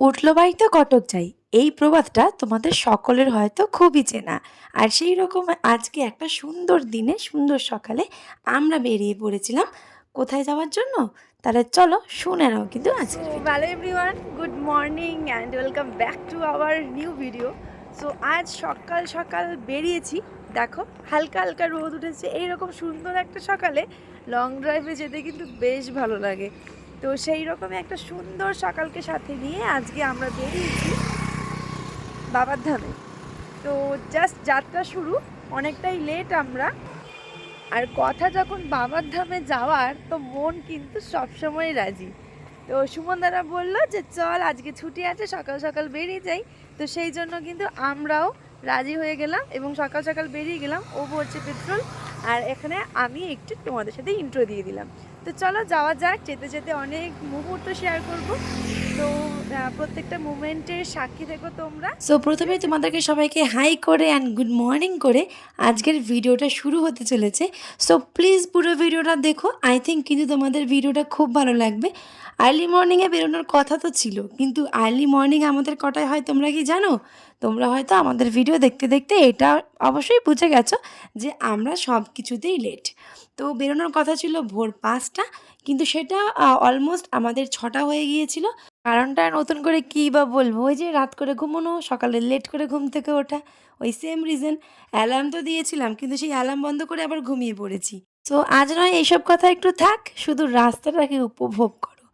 উঠল বাড়িতে কটক চাই এই প্রবাদটা তোমাদের সকলের হয়তো খুবই চেনা। আর সেই রকম আজকে একটা সুন্দর দিনে, সুন্দর সকালে আমরা বেরিয়ে পড়েছিলাম। কোথায় যাওয়ার জন্য? তাহলে চলো শুনে নাও কিন্তু আজকে hello everyone good morning and welcome back to our new video so আজ সকাল সকাল বেরিয়েছি। দেখো, হালকা হালকা রোদ উঠেছে। এইরকম সুন্দর একটা সকালে লং ড্রাইভে যেতে কিন্তু বেশ ভালো লাগে। তো সেই রকমই একটা সুন্দর সকালকে সাথে নিয়ে আজকে আমরা বেরিয়েছি বাবার ধামে। তো জাস্ট যাত্রা শুরু, অনেকটাই লেট আমরা। আর কথা যখন বাবার ধামে যাওয়ার, তো মন কিন্তু সবসময় রাজি। তো সুমন দাদা বলল যে, চল, আজকে ছুটি আছে, সকাল সকাল বেরিয়ে যাই। তো সেই জন্য কিন্তু আমরাও রাজি হয়ে গেলাম এবং সকাল সকাল বেরিয়ে গেলাম। ও ভরছে পেট্রোল। আর এখানে আমি একটু তোমাদের সাথে ইন্ট্রো দিয়ে দিলাম। তো চলো যাওয়া যাক যেতে যেতে অনেক মুহূর্ত শেয়ার করব। তো প্রত্যেকটা মুমেন্টের সাক্ষী থেকো তোমরা। সো প্রথমে তোমাদেরকে সবাইকে হাই করে অ্যান্ড গুড মর্নিং করে আজকের ভিডিওটা শুরু হতে চলেছে। সো প্লিজ পুরো ভিডিওটা দেখো। আই থিঙ্ক কিন্তু তোমাদের ভিডিওটা খুব ভালো লাগবে। আর্লি মর্নিংয়ে বেরোনোর কথা তো ছিল, কিন্তু আর্লি মর্নিং আমাদের কটায় হয় তোমরা কি জানো? তোমরা হয়তো আমাদের ভিডিও দেখতে দেখতে এটা অবশ্যই বুঝে গেছো যে আমরা সব কিছুতেই লেট তো বেরোনোর কথা ছিল ভোর পাঁচটা, কিন্তু সেটা অলমোস্ট আমাদের ছটা হয়ে গিয়েছিল। কারণটা নতুন করে কী বা বলব? ওই যে রাত করে ঘুমোনো, সকালে লেট করে ঘুম থেকে ওঠা, ওই সেম রিজন অ্যালার্ম তো দিয়েছিলাম, কিন্তু সেই অ্যালার্ম বন্ধ করে আবার ঘুমিয়ে পড়েছি। তো আজ নয়, এইসব কথা একটু থাক, শুধু রাস্তাটাকে উপভোগ করো।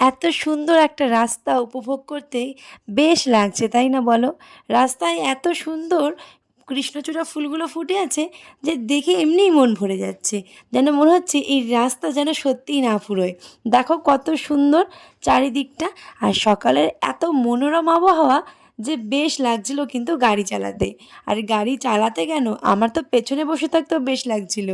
এত সুন্দর একটা রাস্তা উপভোগ করতে বেশ লাগছে, তাই না বলো? রাস্তায় এত সুন্দর কৃষ্ণচূড়া ফুলগুলো ফুটে আছে যে দেখে এমনিই মন ভরে যাচ্ছে। যেন মনে হচ্ছে এই রাস্তা যেন সত্যিই না ফুরোয়। দেখো কত সুন্দর চারিদিকটা আর সকালের এত মনোরম আবহাওয়া যে বেশ লাগছিল কিন্তু গাড়ি চালাতে। আর গাড়ি চালাতে কেন? আমার তো পেছনে বসে থাকতেও বেশ লাগছিল।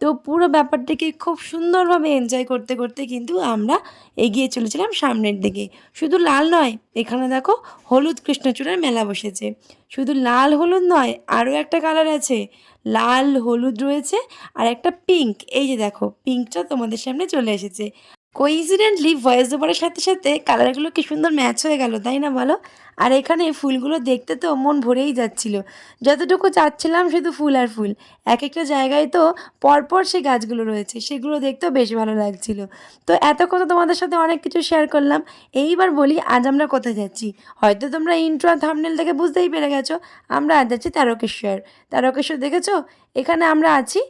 তো পুরো ব্যাপারটাকে খুব সুন্দরভাবে এনজয় করতে করতে কিন্তু আমরা এগিয়ে চলেছিলাম সামনের দিকে। শুধু লাল নয়, এখানে দেখো হলুদ কৃষ্ণচূড়ার মেলা বসেছে। শুধু লাল হলুদ নয়, আরও একটা কালার আছে। লাল হলুদ রয়েছে আর একটা পিঙ্ক এই যে দেখো পিঙ্কটা তোমাদের সামনে চলে এসেছে। কোইন্সিডেন্টলি ভয়েস ওভারের সাথে সাথে কালারগুলো কি সুন্দর ম্যাচ হয়ে গেল, তাই না বলো? আর এখানে ফুলগুলো দেখতে তো মন ভরেই যাচ্ছিল। যতটুকু চাচ্ছিলাম শুধু ফুল আর ফুল। এক একটা জায়গায় তো পরপর সেই গাছগুলো রয়েছে, সেগুলো দেখতেও বেশ ভালো লাগছিল। তো এত কথা তোমাদের সাথে অনেক কিছু শেয়ার করলাম। এইবার বলি, আজ আমরা কোথায় যাচ্ছি? হয়তো তোমরা ইন্ট্রো থামনেল থেকে বুঝতেই পেরে গেছো, আমরা আজ যাচ্ছি তারকেশ্বর। তারকেশ্বর দেখেছ? এখানে আমরা আছি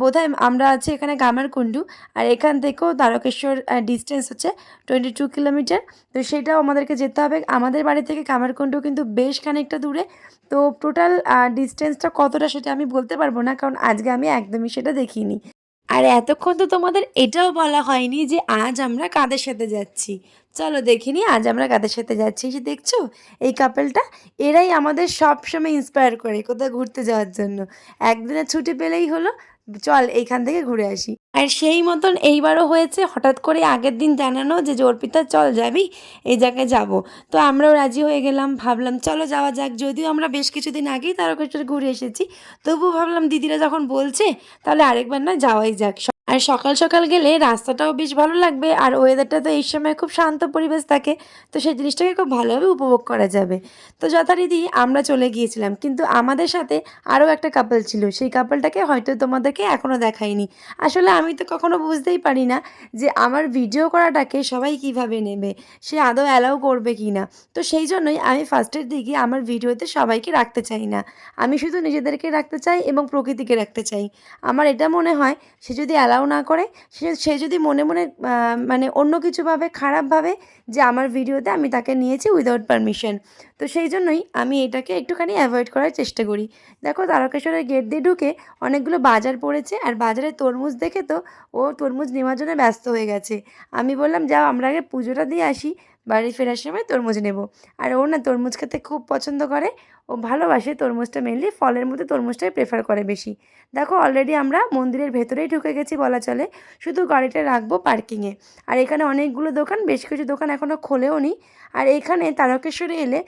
বোধহয় আমরা আছি এখানে কামারকুণ্ডু আর এখান থেকেও তারকেশ্বর ডিস্টেন্স হচ্ছে টোয়েন্টি টু কিলোমিটার তো সেটাও আমাদেরকে যেতে হবে। আমাদের বাড়ি থেকে গামারকুণ্ডু কিন্তু বেশ খানিকটা দূরে। তো টোটাল ডিস্টেন্সটা কতটা সেটা আমি বলতে পারব না, কারণ আজকে আমি একদমই সেটা দেখিনি। আর এতক্ষণ তো তোমাদের এটাও বলা হয়নি যে আজ আমরা কাদের সাথে যাচ্ছি। চলো দেখিনি আজ আমরা কাদের সাথে যাচ্ছি। সে দেখছ, এই কাপেলটা এরাই আমাদের সব সময় ইন্সপায়ার করে কোথাও ঘুরতে যাওয়ার জন্য। একদিনে ছুটি পেলেই হলো চল এইখান থেকে ঘুরে আসি। আর সেই মতন এইবারও হয়েছে, হঠাৎ করে আগের দিন জানানো যে অর্পিতা চল যাবি, এই জায়গায় যাব। তো আমরাও রাজি হয়ে গেলাম, ভাবলাম চলো যাওয়া যাক, যদিও আমরা বেশ কিছুদিন আগেই তারকেশ্বর ঘুরে এসেছি তবু ভাবলাম দিদিরা যখন বলছে তাহলে আরেকবার না যাওয়াই যাক আর সকাল সকাল গেলে রাস্তাটাও বেশ ভালো লাগবে, আর ওয়েদারটা তো এই সময় খুব শান্ত পরিবেশ থাকে, তো সেই জিনিসটাকে খুব ভালোভাবে উপভোগ করা যাবে। তো যথারীতি আমরা চলে গিয়েছিলাম, কিন্তু আমাদের সাথে আরও একটা কাপল ছিল, সেই কাপলটাকে হয়তো তোমাদেরকে এখনও দেখাইনি। আসলে আমি তো কখনো বুঝতেই পারি না যে আমার ভিডিও করাটাকে সবাই কীভাবে নেবে, সে আদৌ অ্যালাউ করবে কি না। তো সেই জন্যই আমি ফার্স্টের দিকে আমার ভিডিওতে সবাইকে রাখতে চাই না। আমি শুধু নিজেদেরকে রাখতে চাই এবং প্রকৃতিকে রাখতে চাই। আমার এটা মনে হয়, সে যদি অ্যালাউ না করে, সে সে যদি মনে মনে মানে অন্য কিছুভাবে খারাপভাবে যে আমার ভিডিওতে আমি তাকে নিয়েছি উইদাউট পারমিশন তো সেই জন্যই আমি এটাকে একটুখানি অ্যাভয়েড করার চেষ্টা করি। দেখো তারকেশ্বরের গেট দিয়ে ঢুকে অনেকগুলো বাজার পড়েছে, আর বাজারে তরমুজ দেখে তো, ও তরমুজ নেওয়ার জন্য ব্যস্ত হয়ে গেছে। আমি বললাম, যাও, আমরা আগে পুজোটা দিয়ে আসি বাড়ি ফেরার সময় তরমুজ নেব। আর ও না তরমুজ খেতে খুব পছন্দ করে। ও ভালোবাসে তরমুজটা মেনলি ফলের মধ্যে তরমুজটাই প্রেফার করে বেশি। দেখো অলরেডি আমরা মন্দিরের ভেতরেই ঢুকে গেছি বলা চলে। শুধু গাড়িটা রাখব পার্কিংয়ে আর এখানে অনেকগুলো দোকান, বেশ কিছু দোকান এখনও খোলেও নি। আর এখানে তারকেশ্বরে এলে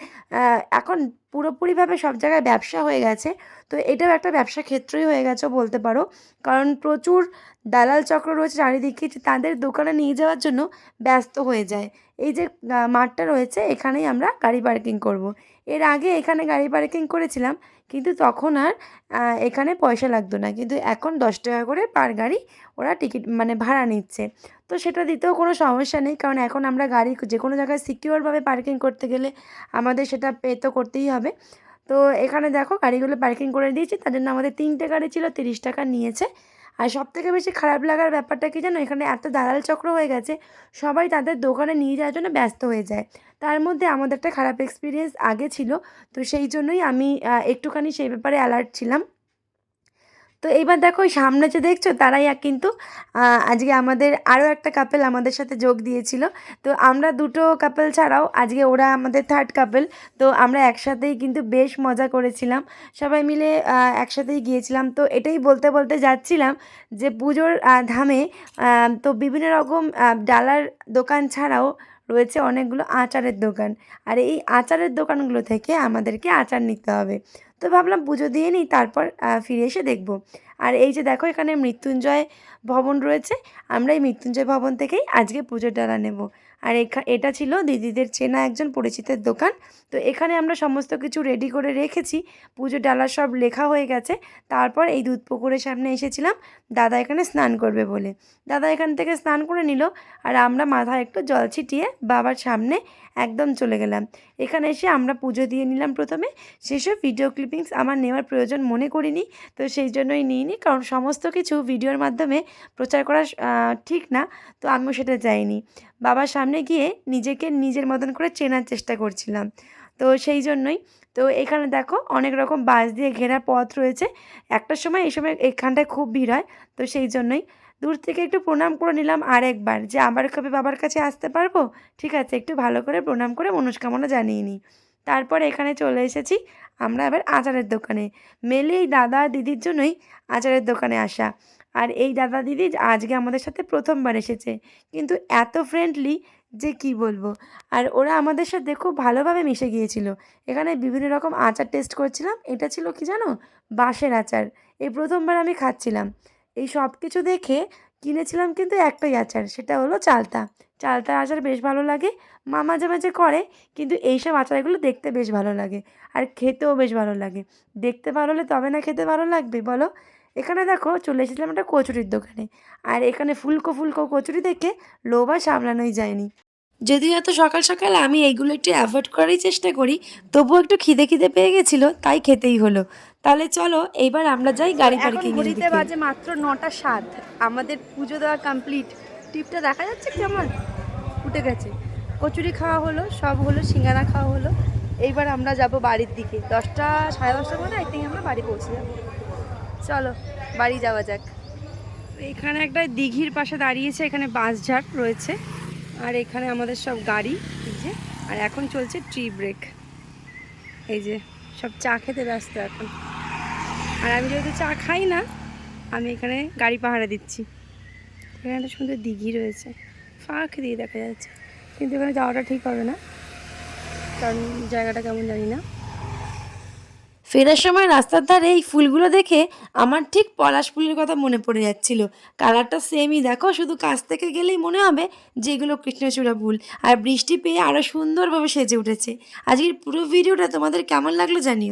এখন পুরোপুরিভাবে সব জায়গায় ব্যবসা হয়ে গেছে। তো এটাও একটা ব্যবসা ক্ষেত্রই হয়ে গেছে বলতে পারো। কারণ প্রচুর দালাল চক্র রয়েছে চারিদিকে যে তাদের দোকানে নিয়ে যাওয়ার জন্য ব্যস্ত হয়ে যায়। এই যে মাঠটা রয়েছে, এখানেই আমরা গাড়ি পার্কিং করব। এর আগে এখানে গাড়ি পার্কিং করেছিলাম। কিন্তু তখন আর এখানে পয়সা লাগতো না। কিন্তু এখন দশ টাকা করে পার গাড়ি ওরা টিকিট মানে ভাড়া নিচ্ছে। তো সেটা দিতেও কোনো সমস্যা নেই। কারণ এখন আমরা গাড়ি যে কোনো জায়গায় সিকিউরভাবে পার্কিং করতে গেলে আমাদের সেটা পে তো করতেই হবে। তো এখানে দেখো গাড়িগুলো পার্কিং করে দিয়েছি। তার জন্য আমাদের তিনটে গাড়ি ছিল, তিরিশ টাকা নিয়েছে। আর সব থেকে বেশি খারাপ লাগার ব্যাপারটা কি জানো? এখানে এত দালাল চক্র হয়ে গেছে, সবাই তাদের দোকানে নিয়ে যাওয়ার জন্য ব্যস্ত হয়ে যায়। তার মধ্যে আমাদের একটা খারাপ এক্সপিরিয়েন্স আগে ছিল, তো সেই জন্যই আমি একটুখানি সেই ব্যাপারে অ্যালার্ট ছিলাম। তো এইবার দেখো সামনে যে দেখছ, তারাই কিন্তু আজকে আমাদের আরও একটা কাপেল আমাদের সাথে যোগ দিয়েছিল। তো আমরা দুটো কাপেল ছাড়াও আজকে ওরা আমাদের থার্ড কাপেল তো আমরা একসাথেই কিন্তু বেশ মজা করেছিলাম। সবাই মিলে একসাথেই গিয়েছিলাম। তো এটাই বলতে বলতে যাচ্ছিলাম যে পুজোর ধামে তো বিভিন্ন রকম ডালার দোকান ছাড়াও রয়েছে অনেকগুলো আচারের দোকান। আর এই আচারের দোকানগুলো থেকে আমাদেরকে আচার নিতে হবে। তো ভাবলাম পুজো দিয়ে নিই, তারপর ফিরে এসে দেখব। আর এই যে দেখো এখানে মৃত্যুঞ্জয় ভবন রয়েছে আমরা এই মৃত্যুঞ্জয় ভবন থেকেই আজকে পুজোর ডালা নেব। আর এটা ছিল দিদিদের চেনা একজন পরিচিতের দোকান, তো এখানে আমরা সমস্ত কিছু রেডি করে রেখেছি পুজো ডালা সব লেখা হয়ে গেছে। তারপর এই দুধ পুকুরের সামনে এসেছিলাম, দাদা এখানে স্নান করবে বলে। দাদা এখান থেকে স্নান করে নিল, আর আমরা মাথায় একটু জল ছিটিয়ে বাবার সামনে একদম চলে গেলাম। এখানে এসে আমরা পুজো দিয়ে নিলাম প্রথমে। সেসব ভিডিও ক্লিপিংস আমার নেওয়ার প্রয়োজন মনে করিনি, তো সেই জন্যই নিইনি। কারণ সমস্ত কিছু ভিডিওর মাধ্যমে প্রচার করা ঠিক না, তো আমিও সেটা যাইনি। বাবার সামনে গিয়ে নিজেকে নিজের মতন করে চেনার চেষ্টা করছিলাম। তো সেই জন্যই তো এখানে দেখো অনেক রকম বাস দিয়ে ঘেরা পথ রয়েছে। একটা সময় এই সময় এখানটায় খুব ভিড় হয়, তো সেই জন্যই। দূর থেকে একটু প্রণাম করে নিলাম আর একবার যে, আবার কবে বাবার কাছে আসতে পারব? ঠিক আছে, একটু ভালো করে প্রণাম করে মনস্কামনা জানিয়ে নিই। তারপর এখানে চলে এসেছি আমরা এবার আচারের দোকানে। মেলে এই দাদা দিদির জন্যই আচারের দোকানে আসা। আর এই দাদা দিদি আজকে আমাদের সাথে প্রথমবার এসেছে। কিন্তু এত ফ্রেন্ডলি যে কি বলব? আর ওরা আমাদের সাথে খুব ভালোভাবে মিশে গিয়েছিল। এখানে বিভিন্ন রকম আচার টেস্ট করছিলাম। এটা ছিল কি জানো? বাঁশের আচার। এই প্রথমবার আমি খাচ্ছিলাম। এই সব কিছু দেখে কিনেছিলাম কিন্তু একটাই আচার, সেটা হলো চালতা। চালতার আচার বেশ ভালো লাগে, মা মাঝে মাঝে করে, কিন্তু এইসব আচারগুলো দেখতে বেশ ভালো লাগে। আর খেতেও বেশ ভালো লাগে। দেখতে ভালো হলে তবে না খেতে ভালো লাগবে, বলো? এখানে দেখো চলে এসেছিলাম একটা কচুরির দোকানে। আর এখানে ফুলকো ফুলকো কচুরি দেখে লোভ আর সামলানোই যায়নি। যদিও এত সকাল সকাল আমি এইগুলো একটু অ্যাভয়েড করারই চেষ্টা করি তবুও একটু খিদে খিদে পেয়ে গেছিল তাই খেতেই হলো। তাহলে চলো এইবার আমরা যাই গাড়ি পার্কিং ঘড়িতে বাজে মাত্র নটা সাত। আমাদের পুজো দেওয়া কমপ্লিট টিপটা দেখা যাচ্ছে কি আমার? উঠে গেছে। কচুরি খাওয়া হলো সব হলো সিঙ্গারা খাওয়া হলো। এইবার আমরা যাব বাড়ির দিকে। দশটা সাড়ে দশটার মধ্যে আই থিঙ্ক আমরা বাড়ি পৌঁছে যাব। চলো, বাড়ি যাওয়া যাক। এখানে একটা দিঘির পাশে দাঁড়িয়েছে, এখানে বাঁশঝাড় রয়েছে। আর এখানে আমাদের সব গাড়ি, এই যে, আর এখন চলছে ট্রি ব্রেক এই যে, সব চা খেতে ব্যস্ত এখন। আর আমি যেহেতু চা খাই না, আমি এখানে গাড়ি পাহারা দিচ্ছি। এখানে একটা সুন্দর দিঘি রয়েছে। ফাঁক দিয়ে দেখা যাচ্ছে। কিন্তু এখানে যাওয়াটা ঠিক হবে না। কারণ জায়গাটা কেমন জানি না। ফেরার সময় রাস্তার ধারে এই ফুলগুলো দেখে আমার ঠিক পলাশ ফুলের কথা মনে পড়ে যাচ্ছিল। কালারটা সেমই দেখো, শুধু কাছ থেকে গেলেই মনে হবে যে এগুলো কৃষ্ণচূড়া ফুল। আর বৃষ্টি পেয়ে আরও সুন্দরভাবে সেজে উঠেছে। আজকের পুরো ভিডিওটা তোমাদের কেমন লাগল জানিও।